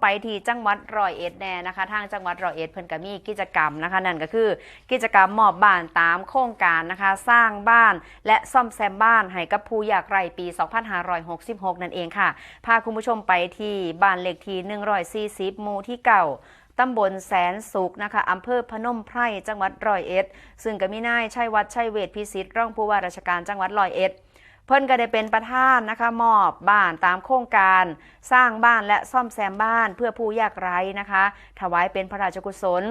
ไปที่จังหวัดร้อยเอ็ดแน่นะคะ ทางจังหวัดร้อยเอ็ดเพิ่นก็มีกิจกรรมนะคะ นั่นก็คือกิจกรรมมอบบ้านตามโครงการนะคะ สร้างบ้านและซ่อมแซมบ้านให้กับผู้ยากไร้ปี 2566 นั่นเองค่ะ พาคุณผู้ชมไปที่บ้านเลขที่140หมู่ที่เก่าตำบลแสนสุขนะคะอำเภอพนมไพรจังหวัดร้อยเอ็ด ซึ่งก็มีนายชัยวัฒน์ชัยเวทพิสิทธิ์รองผู้ว่าราชการจังหวัดร้อยเอ็ด พิ่นก็ได้เป็นประธานนะคะมอบบ้านตามโครงการสร้างบ้านและซ่อมแซมบ้านเพื่อผู้ยากไร้นะคะ ถวายเป็นพระราชกุศล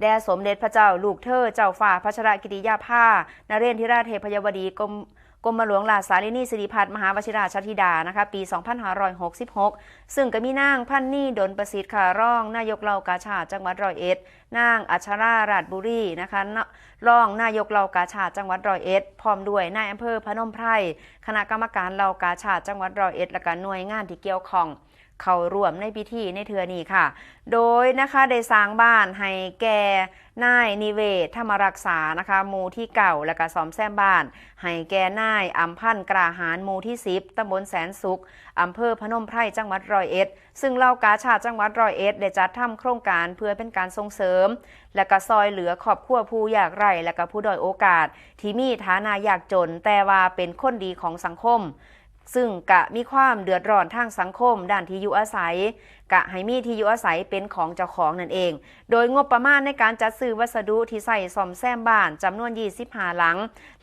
แด่สมเด็จพระเจ้าลูกเธอเจ้าฝ่าพระชรกิติยาภานเรนทิราชเทพยวดีกรม กรมหลวงราชสารินีสิริพัฒน์มหาวชิราชธิดานะคะปี 2566 ซึ่งก็มีนางพันนี่ดนประสิทธิ์ค่ะร่องนายกเหล่ากาชาดจังหวัดร้อยเอ็ดนางอัชราราชบุรีนะคะร่องนายกเหล่ากาชาดจังหวัดร้อยเอ็ดพร้อมด้วยนายอำเภอพนมไพรคณะกรรมการเหล่ากาชาดจังหวัดร้อยเอ็ดและก็หน่วยงานที่เกี่ยวข้อง เข้าร่วมในพิธีในเทือนี้ค่ะ โดยนะคะได้สร้างบ้านให้แก่นายนิเวศธรรมรักษานะคะหมู่ที่เก่าและก็ซ่อมแซมบ้านให้แก่นายอัมพันธ์กราหารหมู่ที่10ตำบลแสนสุขอำเภอพนมไพรจังหวัดร้อยเอ็ด ซึ่งเหล่ากาชาจังหวัดร้อยเอ็ดได้จัดทำโครงการเพื่อเป็นการส่งเสริม และก็ซอยเหลือขอบครัวผู้ยากไร้และก็ผู้ด้อยโอกาส ที่มีฐานะยากจนแต่ว่าเป็นคนดีของสังคม ซึ่งกะมีความเดือดร้อนทางสังคม ด้านที่อยู่อาศัย กะให้มีที่อยู่อาศัยเป็นของเจ้าของนั่นเอง โดยงบประมาณในการจัดซื้อวัสดุที่ใส่ซ่อมแซมบ้านจำนวน 25 หลัง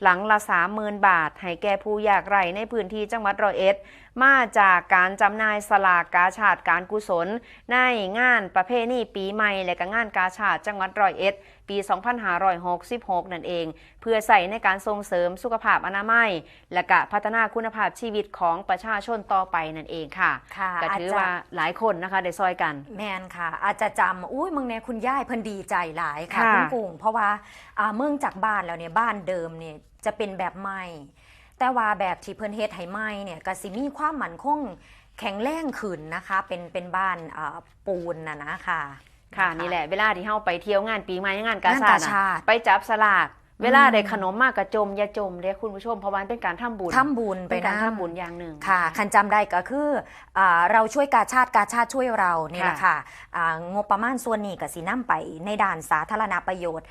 หลังละ 30,000 บาท ให้แก่ผู้ยากไร้ในพื้นที่จังหวัดร้อยเอ็ด มาจากการจำหน่ายสลากกาชาดการกุศล ในงานประเพณีปีใหม่ และก็งานกาชาดจังหวัดร้อยเอ็ด ปี 2566 นั่นเอง เพื่อใส่ในการส่งเสริมสุขภาพอนามัย และก็พัฒนาคุณภาพชีวิตของประชาชนต่อไปนั่นเองค่ะค่ะก็อาจถือจะว่าหลายคนนะคะได้ซอยกัน แมนค่ะ อาจจะจำอุ้ยมึงเนี่ยคุณย่ายเพิ่นดีใจหลายค่ะค่ะคุณกุ้งเพราะว่าอ่าเมืองจากบ้านแล้วเนี่ยบ้านเดิมเนี่ยจะเป็นแบบใหม่ แต่ว่าแบบที่เพิ่นเฮ็ดให้ใหม่เนี่ยก็สิมีความมั่นคงแข็งแรงขึ้นนะคะ เป็นเป็นบ้านอ่าปูนนะนะค่ะ ค่ะนนี่แหละเวลาที่เฮาไปเที่ยวงานปีใหม่งานกางานชาดกาน่ะชาดไปจับสลากเวลาอืมได้ขนมมากกระจมอย่าจมเด้อคุณผู้ชมเพราะว่ามันเป็นการทำบุญทำบุญไปเป็นการนะทำบุญอย่างหนึ่งค่ะ คันจำได้ก็คืออาเราช่วยกาชาติกาชาติช่วยเรานี่แหละค่ะอ่างบประมาณส่วนนี้ก็สินำไปในด้านสาธารณประโยชน์